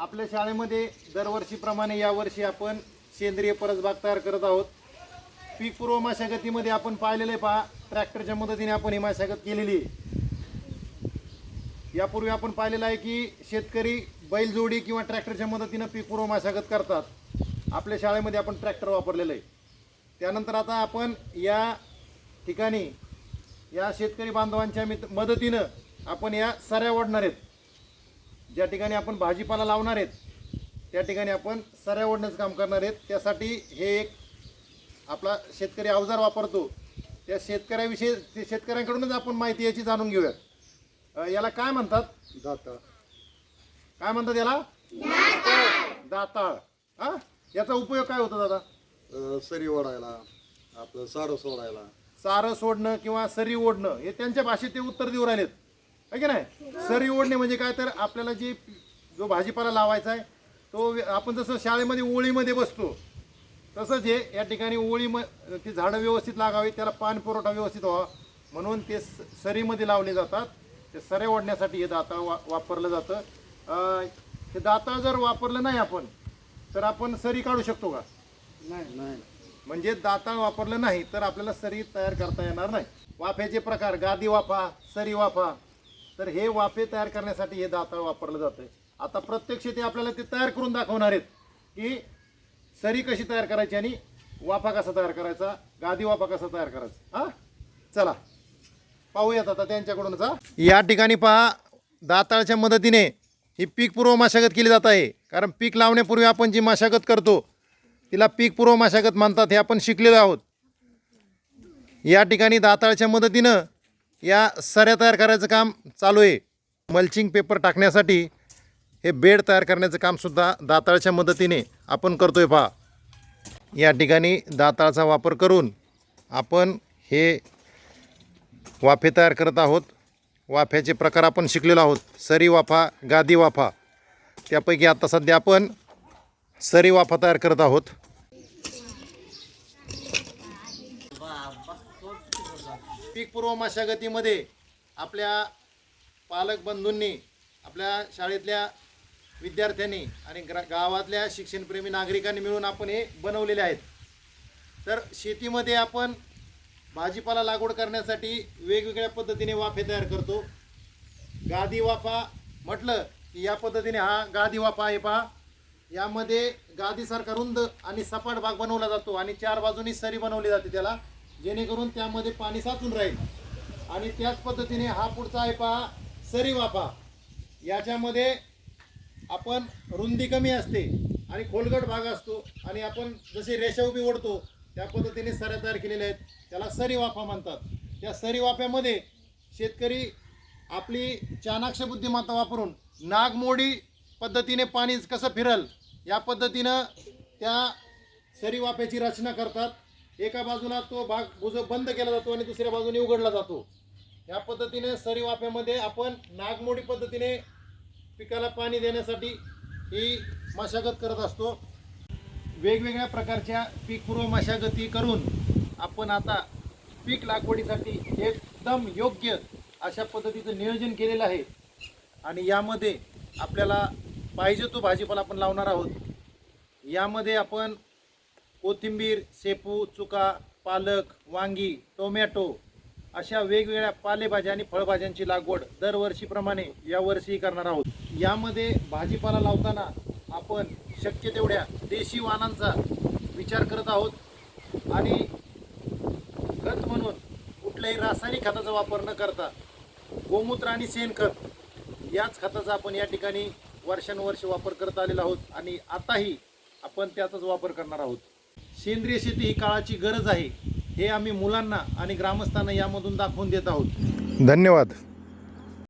आपल्या शाळेमध्ये दरवर्षीप्रमाणे यावर्षी आपण सेंद्रिय परसबाग तयार करत आहोत. पीक पूर्व मशागतीमध्ये आपण पाहिलेलं आहे पहा ट्रॅक्टरच्या मदतीने आपण ही मशागत केलेली आहे. यापूर्वी आपण पाहिलेलं आहे की शेतकरी बैलजोडी किंवा ट्रॅक्टरच्या मदतीनं पीक पूर्व मशागत करतात. आपल्या शाळेमध्ये आपण ट्रॅक्टर वापरलेलं आहे. त्यानंतर आता आपण या ठिकाणी या शेतकरी बांधवांच्या मित मदतीनं आपण या सऱ्या ओढणार आहेत. ज्या ठिकाणी आपण भाजीपाला लावणार आहेत त्या ठिकाणी आपण सऱ्या ओढण्याचं काम करणार आहेत. त्यासाठी हे एक आपला शेतकरी अवजार वापरतो. त्या शेतकऱ्याविषयी ते शेतकऱ्यांकडूनच आपण माहिती याची जाणून घेऊयात. अ, याला काय म्हणतात? दाता काय म्हणतात याला? दाताळ. हा? याचा उपयोग काय होतो दादा? अ, सरी ओढायला आपलं सारं सोडायला. सारं सोडणं किंवा सरी ओढणं हे त्यांच्या भाषेत ते उत्तर देऊ राहिलेत. है की नाही? सरी ओढणे म्हणजे काय तर आपल्याला जे जो भाजीपाला लावायचा आहे तो आपण जसं शाळेमध्ये ओळीमध्ये बसतो तसंच हे या ठिकाणी ओळी म ती झाडं व्यवस्थित लागावी त्याला पाणी पुरवठा व्यवस्थित व्हावा. म्हणून ते स- सरीमध्ये लावले जातात. ते सऱ्या ओढण्यासाठी हे दाताळ वा वापरलं जातं. हे दाताळ जर वापरलं नाही आपण तर आपण सरी काढू शकतो का? नाही नाही. म्हणजे दाताळ वापरलं नाही तर आपल्याला सरी तयार करता येणार नाही. वाफ्याचे प्रकार गादी वाफा सरी वाफा तर हे वाफे तयार करण्यासाठी हे दाताळ वापरलं जातं आता प्रत्यक्ष ते आपल्याला ते तयार करून दाखवणार आहेत की सरी कशी तयार करायची आणि वाफा कसा तयार करायचा गादी वाफा कसा तयार करायचा. हा? चला पाहूयात आता त्यांच्याकडूनच या ठिकाणी पहा दाताळच्या मदतीने ही पीक पूर्व मशागत केली जात आहे. कारण पीक लावण्यापूर्वी आपण जी मशागत करतो तिला पीक पूर्व मशागत मानतात हे आपण शिकलेलो आहोत. या ठिकाणी दाताळच्या मदतीनं या सऱ्या तयार करायचं काम चालू आहे. मल्चिंग पेपर टाकण्यासाठी हे बेड तयार करण्याचं कामसुद्धा दाताळच्या मदतीने आपण करतो आहे पहा. या ठिकाणी दाताळचा वापर करून आपण हे वाफे तयार करत आहोत. वाफ्याचे प्रकार आपण शिकलेलो आहोत. सरी वाफा गादी वाफा. त्यापैकी आता सध्या आपण सरी वाफा तयार करत आहोत. पीक पूर्व मशागतीमध्ये आपल्या पालक बंधूंनी आपल्या शाळेतल्या विद्यार्थ्यांनी आणि ग्रा गावातल्या शिक्षणप्रेमी नागरिकांनी मिळून आपण हे बनवलेले आहेत. तर शेतीमध्ये आपण भाजीपाला लागवड करण्यासाठी वेगवेगळ्या पद्धतीने वाफे तयार करतो. गादी वाफा म्हटलं की या पद्धतीने हा गादी वाफा आहे पहा. यामध्ये गादीसारखा रुंद आणि सपाट भाग बनवला जातो आणि चार बाजूनी सरी बनवली जाते त्याला. जेणेकरून त्यामध्ये पाणी साचून राहील. आणि त्याच पद्धतीने हा पुढचा आहे पहा सरी वाफा याच्यामध्ये आपण रुंदी कमी असते आणि खोलगट भाग असतो आणि आपण जशी रेषा उभी ओढतो त्या पद्धतीने सऱ्या तयार केलेल्या आहेत. त्याला सरी वाफा म्हणतात. त्या सरी वाफ्यामध्ये शेतकरी आपली चाणाक्ष बुद्धिमत्ता वापरून नागमोडी पद्धतीने पाणी कसं फिरल या पद्धतीनं त्या सरी वाफ्याची रचना करतात. एका बाजूला तो भाग बुज बंद केला जातो आणि दुसऱ्या बाजूने उघडला जातो. या पद्धतीने सरी वाफ्यामध्ये आपण नागमोडी पद्धतीने पिकाला पाणी देण्यासाठी ही मशागत करत असतो. वेगवेगळ्या प्रकारच्या पीक पूर्व मशागती करून आपण आता पीक लागवडीसाठी एकदम योग्य अशा पद्धतीचं नियोजन केलेलं आहे. आणि यामध्ये आपल्याला पाहिजे तो भाजीपाला आपण लावणार आहोत. यामध्ये आपण कोथिंबीर शेपू चुका पालक वांगी टोमॅटो अशा वेगवेगळ्या पालेभाज्या आणि फळभाज्यांची लागवड दरवर्षीप्रमाणे यावर्षी करणार आहोत. यामध्ये भाजीपाला लावताना आपण शक्य तेवढ्या देशी वाहनांचा विचार करत आहोत आणि खत म्हणून कुठल्याही रासायनिक खताचा वापर न करता गोमूत्र आणि शेणखत याच खताचा आपण या ठिकाणी वर्षानुवर्ष वापर करत आलेलो आहोत आणि आताही आपण त्याचाच वापर करणार आहोत. सेंद्रिय शेती ही काळाची गरज आहे हे आम्ही मुलांना आणि ग्रामस्थांना यामधून दाखवून देत आहोत. धन्यवाद.